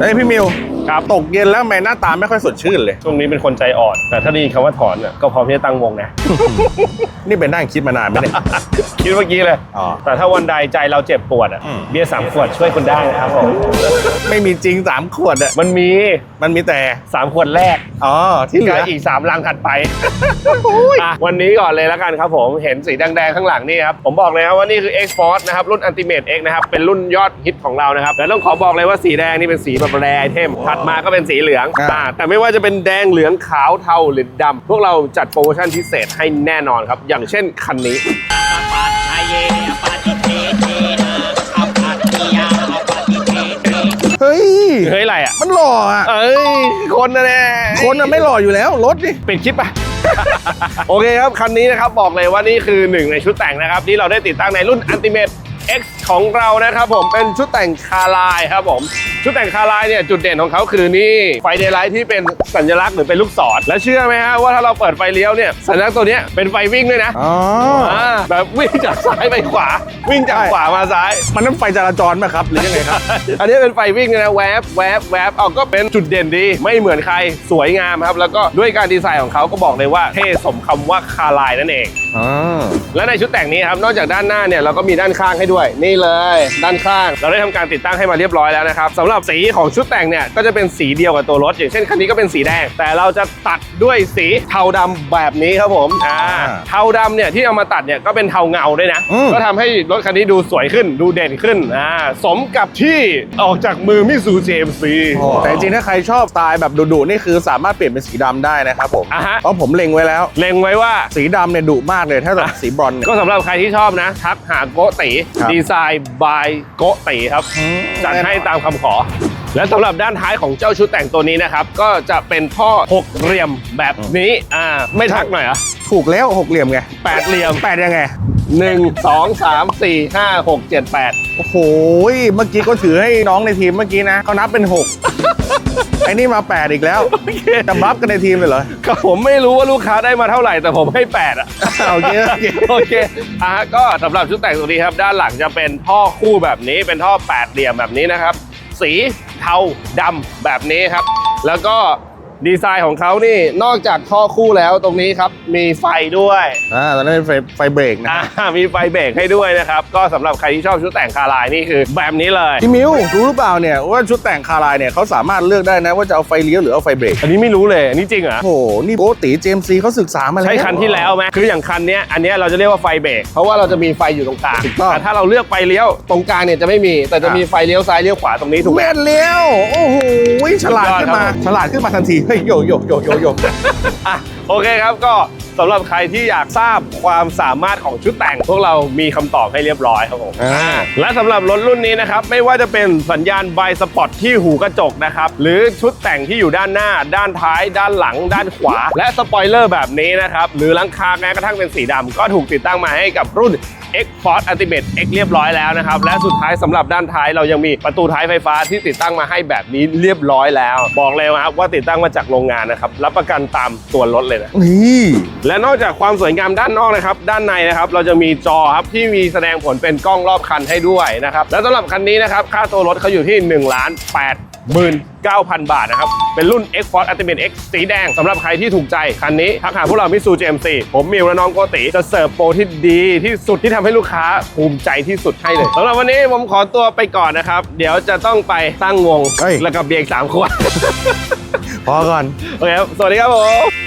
เอ้ยพี่มิว ครับตกเย็นแล้วทำไมหน้าตาไม่ค่อยสดชื่นเลย ช่วงนี้เป็นคนใจอ่อน แต่ถ้าได้ยินคำว่าถอนเนี่ยก็พร้อมที่จะตั้งวงนะ นี่เป็นนั่งคิดมานานไหมเนี่ย คิดเมื่อกี้เลย อ๋อแต่ถ้าวันใดใจเราเจ็บปวดอะ อืม เบียร์สามขวดช่วยคุณได้นะครับผมไม่มีจริงสามขวดอะมันมีมันมีแต่สามขวดแรกอ๋อที่เหลืกัอบอีกสามลังถัดไปอะวันนี้ก่อนเลยแล้วกันครับผมเห็นสีแดงๆข้างหลังนี่ครับ ผมบอกเลยครับว่านี่คือ X Force นะครับ รุ่น Ultimate X นะครับ เป็นรุ่นยอดฮิตของเรานะครับ แล้วต้องขอบอกเลยว่าสีแดงนี่เป็นสีแบบแรไอเทมถัดมาก็เป็นสีเหลืองอ่า แต่ไม่ว่าจะเป็นแดงเหลืองขาวเทาหรือดำพวกเราจัดโปรโมชั่นพิเศษให้แน่นอนครับ อย่างเช่นคันนี้ ปัจชัยเยปฏิเทเทนะอัปปัตติยาอัปปฏิเทเทเฮ้ย เฮ้ยอะไรอะ มันหล่ออะ เอ้ย คนนะเนี่ยคนอะไม่หล่ออยู่แล้ว รถดิ ปิดคลิปไปโอเคครับ คันนี้นะครับ บอกเลยว่านี่คือหนึ่งในชุดแต่งนะครับ ที่เราได้ติดตั้งในรุ่น Ultimate X ของเรานะครับผมเป็นชุดแต่งคาร์ไลน์ครับผม ชุดแต่งคาร์ไลน์เนี่ยจุดเด่นของเขาคือนี่ไฟเดย์ไลท์ที่เป็นสัญลักษณ์หรือเป็นลูกศรและเชื่อไหมฮะว่าถ้าเราเปิดไฟเลี้ยวเนี่ยสัญลักษณ์ตัวเนี้ยเป็นไฟวิ่งด้วยนะอ๋ออ่าแบบวิ่งจากซ้ายไปขวา วิ่งจากขวามาซ้าย มันนั่นไฟจราจรไหมครับหรือยังไงครับ อันนี้เป็นไฟวิ่งเลยนะแวบแวบแวบเอาก็เป็นจุดเด่นดีไม่เหมือนใครสวยงามครับ แล้วก็ด้วยการดีไซน์ของเขาก็บอกเลยว่าเท่สมคำว่าคาร์ไลน์นั่นเองอ๋อและในชุดแต่งนี้ครับนอกจากด้านหน้าเนี่ยเราก็มีด้านข้างให้ด้วยนี่เลย ด้านข้าง เราได้ทำการติดตั้งให้มาเรียบร้อยแล้วนะครับสำหรับสีของชุดแต่งเนี่ยก็จะเป็นสีเดียวกับตัวรถ อย่างเช่นคันนี้ก็เป็นสีแดง แต่เราจะตัดด้วยสีเทาดำแบบนี้ครับผมอ่าเทาดำเนี่ยที่เอามาตัดเนี่ยก็เป็นเทาเงาด้วยนะ อืม ก็ทำให้รถคันนี้ดูสวยขึ้นดูเด่นขึ้นอ่าสมกับที่ออกจากมือมิซูเจมซี แต่จริงๆถ้าใครชอบสไตล์แบบดุๆนี่คือสามารถเปลี่ยนเป็นสีดำได้นะครับผมอะฮะ เพราะผมเล็งไว้แล้ว เล็งไว้ว่า สีดำเนี่ยดุมากเลยถ้าแบบสีบรอนซ์เนี่ย ก็สำหรับใครที่ชอบนะ ทักหาโกติครับ ดีไซน์บายโกติครับอืมจัดให้ตามคำขอ และสำหรับด้านท้ายของเจ้าชุดแต่งตัวนี้นะครับ ก็จะเป็นท่อหกเหลี่ยมแบบนี้อ่าไม่ทักหน่อยเหรอะถูกแล้วหกเหลี่ยมไงแปดเหลี่ยมแปดยังไง หนึ่งสองสามสี่ห้าหกเจ็ดแปดโอ้โหเมื่อกี้ก็ถือให้น้องในทีมเมื่อกี้นะเขานับเป็น6 ไอ้นี่มา 8 อีกแล้วจะบัฟกันในทีมเลยเหรอ ก็ผมไม่รู้ว่าลูกค้าได้มาเท่าไหร่แต่ผมให้แปดอะ โอเคโอเค โอเคอะก็สำหรับชุดแต่งตัวนี้ครับ ด้านหลังจะเป็นท่อคู่แบบนี้ เป็นท่อแปดเหลี่ยมแบบนี้นะครับ สีเทาดำแบบนี้ครับ แล้วก็ ดีไซน์ของเขานี่นอกจากท่อคู่แล้วตรงนี้ครับมีไฟด้วยอ่าตอนนั้นเป็นไฟไฟเบรกนะอ่ามีไฟเบรกให้ด้วยนะครับ ก็สำหรับใครที่ชอบชุดแต่งคาร์ไลน์นี่คือแบบนี้เลยพี่มิวรู้หรือเปล่าเนี่ยว่าชุดแต่งคาร์ไลน์เนี่ยเขาสามารถเลือกได้นะว่าจะเอาไฟเลี้ยวหรือเอาไฟเบรกอันนี้ไม่รู้เลยอันนี้จริงเหรอโอ้โหนี่โกติเจมซีเขาศึกษามาแล้วใช้คันที่แล้วไหมคืออย่างคันเนี้ยอันเนี้ยเราจะเรียกว่าไฟเบรกเพราะว่าเราจะมีไฟอยู่ตรงกลางถูกต้องแต่ถ้าเราเลือกไฟเลี้ยวตรงกลางเนี่ยจะไม่มี แต่จะมีไฟเลี้ยวซ้ายเลี้ยวขวาตรงนี้ถูกไหมเวทเลี้ยวโอ้โหฉลาดขึ้นมาสุดยอดครับผมฉลาดขึ้นมาทันทีเฮ้ยโยโยโยโยโยอะโอเคครับก็ สำหรับใครที่อยากทราบความสามารถของชุดแต่ง พวกเรามีคำตอบให้เรียบร้อยครับผมอ่า และสำหรับรถรุ่นนี้นะครับ ไม่ว่าจะเป็นสัญญาณไบสปอตที่หูกระจกนะครับ หรือชุดแต่งที่อยู่ด้านหน้า ด้านท้าย ด้านหลัง ด้านขวา และสปอยเลอร์แบบนี้นะครับ หรือหลังคาแม้กระทั่งเป็นสีดำก็ถูกติดตั้งมาให้กับรุ่น X Force Ultimate X เรียบร้อยแล้วนะครับ และสุดท้ายสำหรับด้านท้ายเรายังมีประตูท้ายไฟฟ้าที่ติดตั้งมาให้แบบนี้เรียบร้อยแล้ว บอกเลยนะครับว่าติดตั้งมาจากโรงงานนะครับรับประกันตามตัวรถเลยนะ นี่ และนอกจากความสวยงามด้านนอกนะครับ ด้านในนะครับ เราจะมีจอครับที่มีแสดงผลเป็นกล้องรอบคันให้ด้วยนะครับ และสำหรับคันนี้นะครับ ค่าตัวรถเขาอยู่ที่1ล้าน8 9,000บาทนะครับ เป็นรุ่น X Force Ultimate X สีแดงสำหรับใครที่ถูกใจ คันนี้ทักหาพวกเรามิซูเจมซีผมมิวและน้องโกติ จะเสิร์ฟโปรที่ดีที่สุดที่ทำให้ลูกค้าภูมิใจที่สุดให้เลยสำหรับวันนี้ผมขอตัวไปก่อนนะครับ เดี๋ยวจะต้องไปตั้งวงเฮ้ยแล้วกับเบียร์อีกสามขวดพอก่อน โอเคครับ สวัสดีครับผม